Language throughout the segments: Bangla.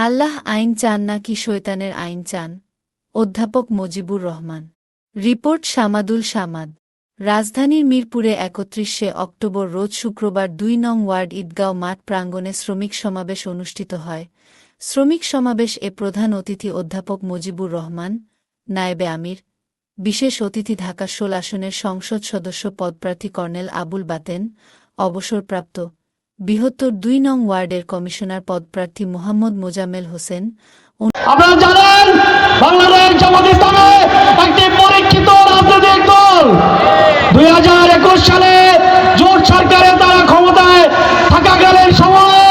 আল্লাহ আইন চান নাকি শয়তানের আইন চান? অধ্যাপক মজিবুর রহমান। রিপোর্ট সামাদুল সামাদ। রাজধানীর মিরপুরে একত্রিশে অক্টোবর রোজ শুক্রবার দুই নং ওয়ার্ড ঈদগাঁও মাঠ প্রাঙ্গণে শ্রমিক সমাবেশ অনুষ্ঠিত হয়। শ্রমিক সমাবেশ এ প্রধান অতিথি অধ্যাপক মজিবুর রহমান, নায়েবে আমির, বিশেষ অতিথি ঢাকা ষোল আসনের সংসদ সদস্য পদপ্রার্থী কর্নেল আবুল বাতেন, অবসরপ্রাপ্ত বৃহত্তর দুই নং ওয়ার্ডের কমিশনার পদপ্রার্থী মোহাম্মদ মোজাম্মেল হোসেন আপনারা জানেন, বাংলাদেশ জামাত ইসলামে একটি পরীক্ষিত রাজনৈতিক দল। দুই হাজার একুশ সালে জোট সরকারের দ্বারা ক্ষমতায় থাকাকালীন সময়ে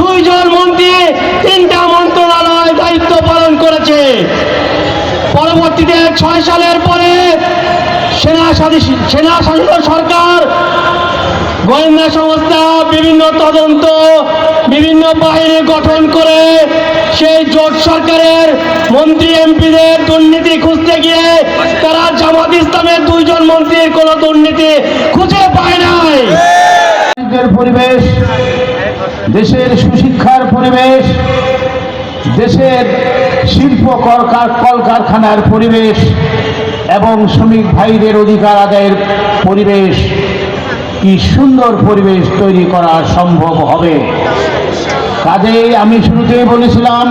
দুইজন মন্ত্রী তিনটা মন্ত্রণালয় দায়িত্ব পালন করেছে। পরবর্তীতে ছয় সালের পরে সেনা সেনা শাসিত সরকার গোয়েন্দা সংস্থা বিভিন্ন তদন্ত, বিভিন্ন বাহিনী গঠন করে সেই জোট সরকারের মন্ত্রী, এমপিদের দুর্নীতি খুঁজতে গিয়ে তারা জামাত ইসলামের দুইজন মন্ত্রীর কোনো দুর্নীতি খুঁজে পায় নাই। পরিবেশ, দেশের সুশিক্ষার পরিবেশ, দেশের শিল্প কলকার- কলকারখানার পরিবেশ এবং শ্রমিক ভাইদের অধিকার আদায়ের পরিবেশ কি সুন্দর পরিবেশ তৈরি করা সম্ভব হবে। কাজেই আমি শুরুতেই বলেছিলাম,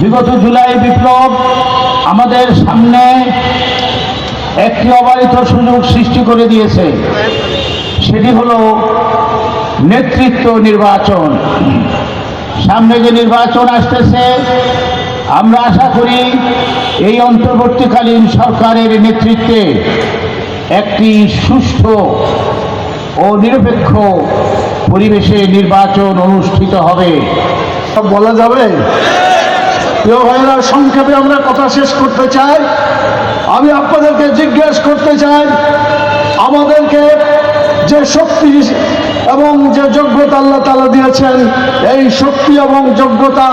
বিগত জুলাই বিপ্লব আমাদের সামনে একটি অবারিত সুযোগ সৃষ্টি করে দিয়েছে। সেটি হলো নেতৃত্ব নির্বাচন। সামনে যে নির্বাচন আসতেছে, আমরা আশা করি এই অন্তর্বর্তীকালীন সরকারের নেতৃত্বে একটি সুষ্ঠু ও নিরপেক্ষ পরিবেশে নির্বাচন অনুষ্ঠিত হবে। সব বলা যাবে? প্রিয় ভাইরা সংক্ষেপে আমরা কথা শেষ করতে চাই। আমি আপনাদেরকে জিজ্ঞেস করতে চাই, আমাদেরকে যে শক্তি এবং যে যোগ্যতা আল্লাহ তালা দিয়েছেন, এই শক্তি এবং যোগ্যতা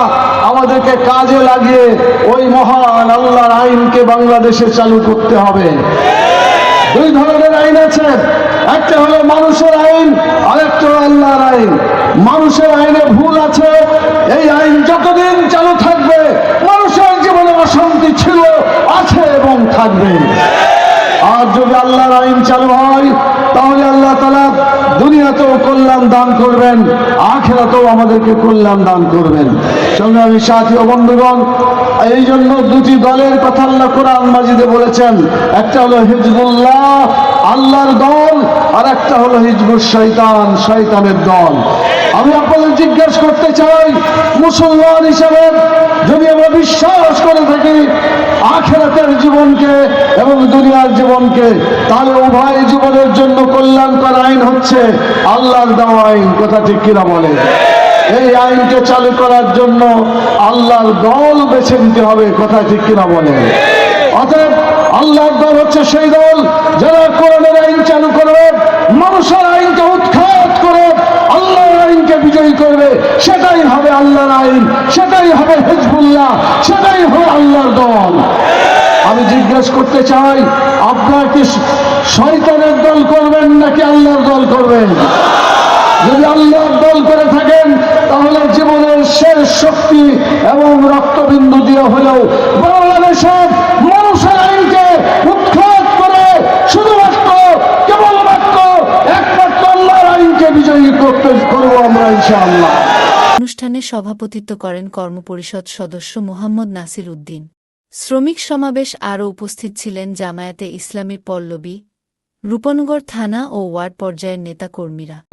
আমাদেরকে কাজে লাগিয়ে ওই মহান আল্লাহর আইনকে বাংলাদেশে চালু করতে হবে। দুই ধরনের আইন আছে। একটা হলো মানুষের আইন আর একটা আল্লাহর আইন। মানুষের আইনে ভুল আছে, এই আইন যতদিন চালু থাকবে, মানুষের জীবনে অশান্তি ছিল, আছে এবং থাকবে। আর যদি আল্লাহর আইন চালু হয়, তাহলে আল্লাহ তালা দুনিয়াতেও কল্যাণ দান করবেন, আখেরাতেও আমাদেরকে কল্যাণ দান করবেন। সংগ্রামী সাথী ও বন্ধুগণ এই জন্য দুটি দলের কথা আল্লাহ কোরআন মাজিদে বলেছেন। একটা হলো হিজবুল্লাহ আর একটা হলো হিজবুল শৈতান শয়তানের দল। আমি আপনাদের জিজ্ঞেস করতে চাই, মুসলমান হিসাবে যদি আমরা বিশ্বাস করে থাকি, আখেরাতের জীবনকে এবং দুনিয়ার জীবনকে, তাহলে উভয় জীবনের জন্য কল্যাণকর আইন হচ্ছে আল্লাহর দেওয়া আইন। কথা ঠিক কিনা বলে? এই আইনকে চালু করার জন্য আল্লাহর দল বেছে নিতে হবে। কথা ঠিক কিনা বলে? অতএব আল্লাহর দল হচ্ছে সেই দল যারা কোরআনের আইন চালু করবে, মানুষের আইনকে উৎখাত করে, আল্লাহর আইনকে বিজয়ী করবে। সেটাই হবে আল্লাহর আইন, সেটাই হবে হিজবুল্লাহ, সেটাই হবে আল্লাহর দল। আমি জিজ্ঞেস করতে চাই, আপনার কি শয়তানের দল করবেন নাকি আল্লাহর দল করবেন? যদি আল্লাহর দল করে থাকেন, তাহলে জীবনের শেষ শক্তি এবং রক্তবিন্দু দিয়ে হলেও বাংলাদেশের মানুষের আইনকে উৎখাত করে শুধুমাত্র কেবলমাত্র একমাত্র আল্লাহর আইনকে বিজয়ী করতে করব আমরা ইনশাআল্লাহ অনুষ্ঠানে সভাপতিত্ব করেন কর্মপরিষদ সদস্য মোহাম্মদ নাসির উদ্দিন। শ্রমিক সমাবেশ আরও উপস্থিত ছিলেন জামায়াতে ইসলামী পল্লবী, রূপনগর থানা ও ওয়ার্ড পর্যায়ের নেতাকর্মীরা।